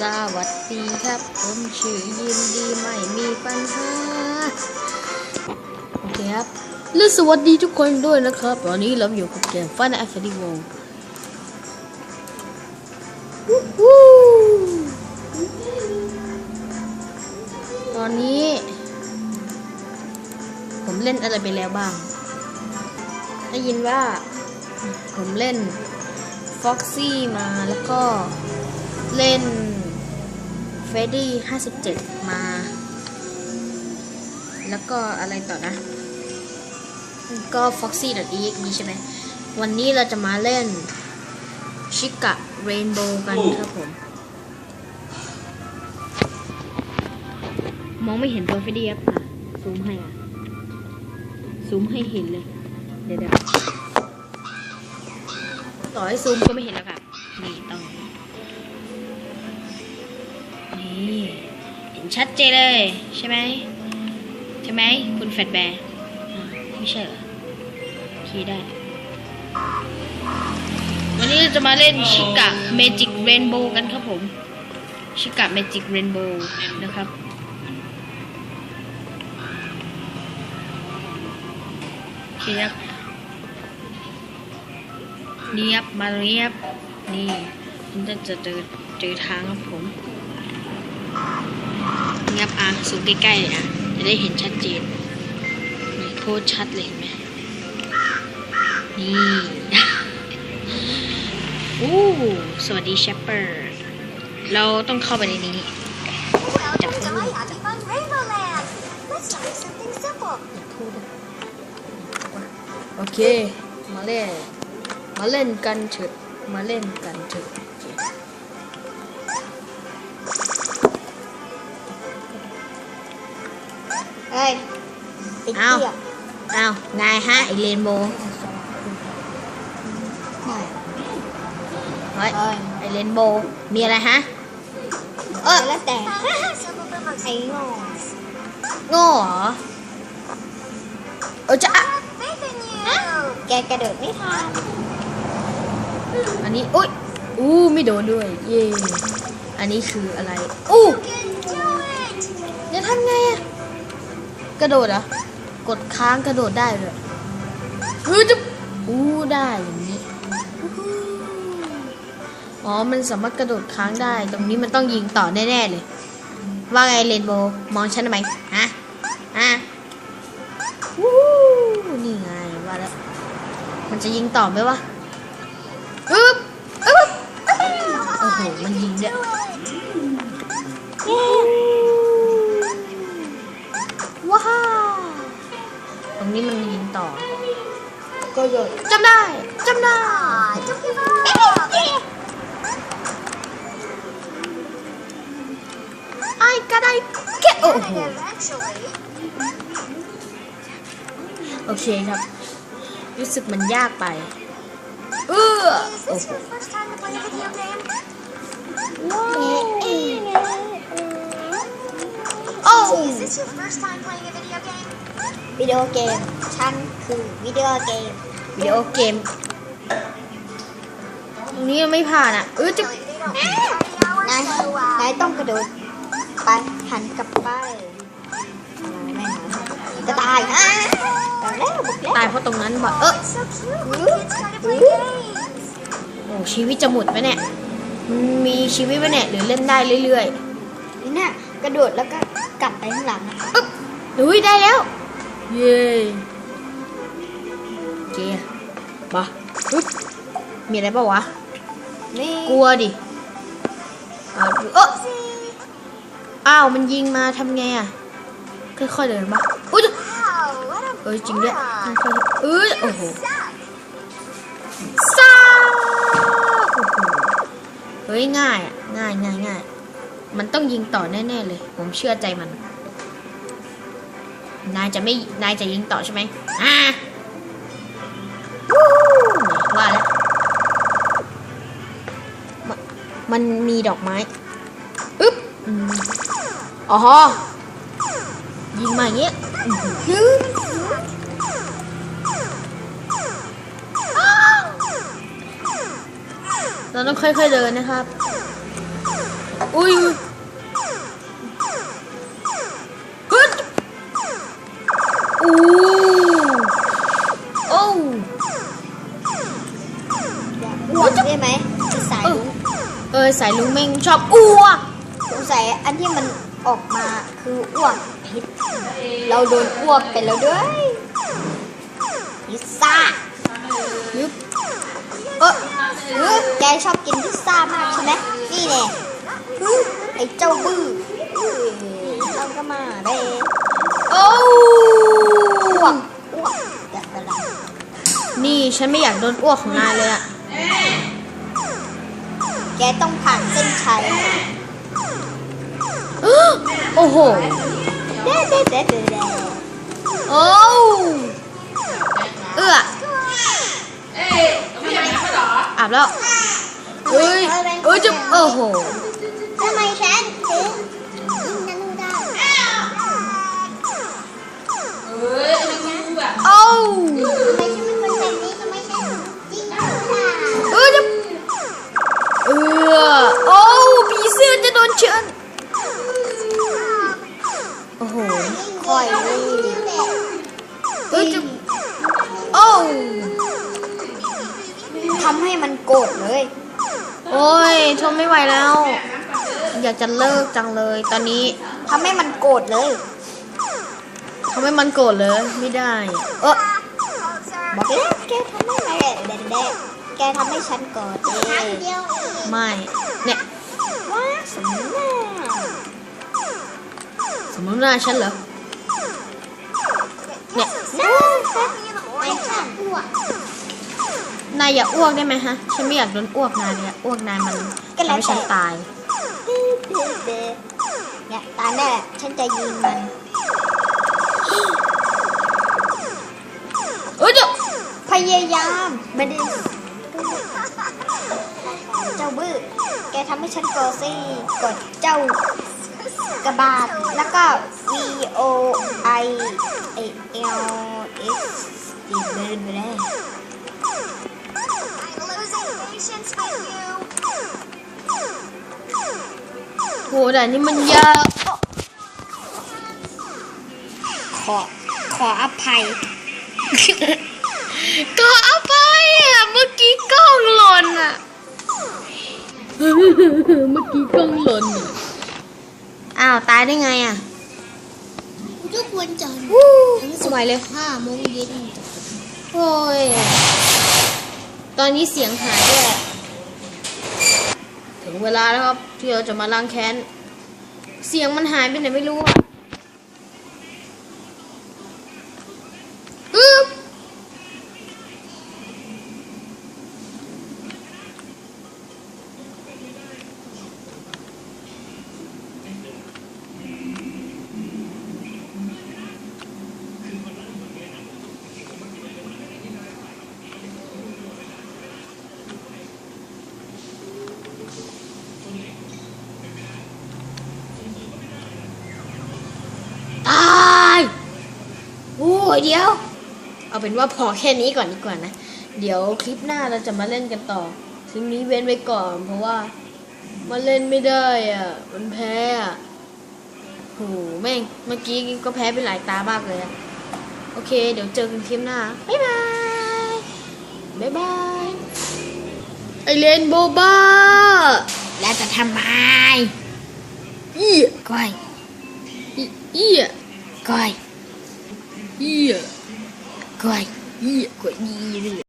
สวัสดีครับ ผมชื่อยินดีไม่มีปัญหาโอเคครับและสวัสดีทุกคนด้วยนะครับ ตอนนี้เราอยู่กับเกม Final Fantasy World วู้ฮู้ตอนนี้ ผมเล่นอะไรไปแล้วบ้าง ได้ยินว่าผมเล่น Foxy มาแล้วก็เล่น f e d d y 57มา แล้วก็อะไรต่อนะ ก็ foxy.exe ใช่ไหม วันนี้เราจะมาเล่นชิกะ Rainbow กันครับผม มองไม่เห็นตัวเฟดดี้ครับอะซูมให้อะ ซูมให้เห็นเลย เดี๋ยวต่อให้ซูมก็ไม่เห็นแล้วครับนี่ต้อง นี่เห็นชัดเจนเลยใช่ไหมใช่ไหมคุณแฟดแบร์ไม่ใช่เหรอโอเคได้ วันนี้เราจะมาเล่นชิกะเมจิกเรนโบว์กันครับผมชิกะเมจิกเรนโบว์นะครับเคครับนี่ครับมาตรงนี้ครับนี่มันจะเจอเจอทางครับผม ครับอะสูงใกล้ๆเลยอะจะได้เห็นชัดเจนนี่โคตรชัดเลยเห็นไหมนี่อู้สวัสดีเชปเปอร์เราต้องเข้าไปในนี้ Welcome to my Optimum Rainbow Land. Let's try something simple. อย่าพูโอเค มาเล่น มาเล่นกันเถอะมาเล่นกันเถอะ ไอ้อ้าวเหี้ยอ้าวไงฮะไอเรนโบว์เฮ้ยเอ้ยไอเรนโบว์มีอะไรฮะ เออแล้วแต่ไอ้โง่โง่เหรอเออจะอะแกกระโดดไม่ทันอันนี้อุ้ยอู้ไม่โดนด้วย เย่อันนี้คืออะไรอู้จะทำไงอะกระโดดเหรอะ กดค้างกระโดดได้เลยเฮ้ยจะอู้ได้อย่างนี้อู้หูอ๋อ มันสามารถกระโดดค้างได้ ตรงนี้มันต้องยิงต่อแน่ๆเลย ว่าไงเรนโบว์มองฉันทำไมฮะฮะวู้ฮู้นี่ไงว่าแล้วมันจะยิงต่อไหมวะอึ๊บอึ๊บโอ้โห มันยิงด้วย ก็โยนจำได้จำได้จุ๊บจิ๊บจิ๊บไอ้กระไดแค่โอ้โหโอเคครับ รู้สึกมันยากไปเออ Is โอ้ this โห your first time to play a video game? โอ้ Is this your first time playing a video game? วิดีโอเกม ฉันคือวิดีโอเกม วิดีโอเกม ตรงนี้ยังไม่ผ่านอะ เออจะนายนายต้องกระโดดไปหันกลับไปไม่หันกระต่ายอะแต่แล้วบุกแล้วตายเพราะตรงนั้นบ่เออ so cute when kids try to play games โอ้ชีวิตจะหมดไหมเนี่ย มีชีวิตไหมเนี่ยหรือเล่นได้เรื่อยนี่เนี่ยกระโดดแล้วก็กลับไปข้างหลังอะๆอึ๊บดุยได้แล้ว เย้เกียมาอึ๊บมีอะไรปะวะนี่กลัวดิเอาดูเอออ้าว มันยิงมาทำไงอะ ค่อยๆเดินมาอุ้ย Wow, what a เออจริงด้วย board. ค่อยๆเอ้ยโอ้โห Suck. ซ่าโอ้โหเฮ้ยง่ายอะง่ายง่ายง่ายมันต้องยิงต่อแน่ ๆ เลย ผมเชื่อใจมัน นายจะไม่ นายจะยิงต่อใช่ไหมอ่าวู้ว่าแล้วมนมันมีดอกไม้อึ๊บอืมอ๋อยิงมาอย่างเงี้ยอื้อหือเราต้องค่อยๆเดินนะครับ อุ้ย อ้อ้วกได้ไหมที่สายลุงเออสายลุงเม่งชอบอ้วกสงสัยอันที่มันออกมาคืออ้วกพิษ เราโดนอ้วกไปแล้วด้วยพิซซ่ายึบเออเออแกชอบกินพิซซ่ามากใช่ไหมนี่แน่เฮ้ยไอ้เจ้าบื้อเอ้ยเราก็มาเด้โอ้อ้วกอ้วกอย่าไปละ นี่ฉันไม่อยากโดนอ้วกของนายเลยอะแกต้องผ่านเส้นชัยมาโอ้โห เด้เด้เด้เด้เด้โอ้เอื้ออาบแล้วเอ้ยเอ้ยจะโอ้โห อ้โหคอยเลยเอ้ยจะโอ้ทำให้มันโกรธเลย โอ้ยทนไม่ไหวแล้ว อยากจะเลิกจังเลย ตอนนี้ทำให้มันโกรธเลยทำให้มันโกรธเลยไม่ได้ เออบอกแล้วแกทำให้มันแดดแดดแกทำให้ฉันโกรธเองไม่ เนี่ย สมมติหน้าฉันเหรอ เนี่ยน้าไม่ฉันอ้วกนายอย่าอ้วกได้ไหมฮะ ฉันไม่อยากโดนอ้วกนายเลยอะอ้วกนายมันทำให้ฉันตาย เนี่ยตายแน่ฉันจะยิงมันเอ้ยเดี๋ยวพยายามไม่ได้เจ้าบื้อแกทำให้ฉันโกรธสิกดเจ้า กระบาดแล้วก็ V O I L S อีกเดินไปแล้วโหแต่นี่มันยาวขอ ขออภัย ก็อาไปอะ เมื่อกี้กล้องหล่นอะ เมื่อกี้กล้องหล่นอะ อ้าว ตายได้ไงอะทุกวันจันทร์วู้สวยเลยห้าโมงเย็นโอ้ย ตอนนี้เสียงหายด้วยถึงเวลาแล้วครับที่เราจะมาล้างแค้น เสียงมันหายไปไหนไม่รู้อะอึ๊บตาย โอ้ ยเดี๋ยว เอาเป็นว่าพอแค่นี้ก่อนดีกว่านะ เดี๋ยวคลิปหน้าเราจะมาเล่นกันต่อคลิปนี้เว้นไว้ก่อน เพราะว่ามันเล่นไม่ได้อะ มันแพ้อะโหแม่งเมื่อกี้ก็แพ้ไปหลายตามากเลยอะโอเค เดี๋ยวเจอกันคลิปหน้า บ๊ายบาย บ๊ายบาย ไอเลนโบบ้า แล้วจะทำไมเอี้ยก้อย อีเอี้ยก้อย เอี้ยก้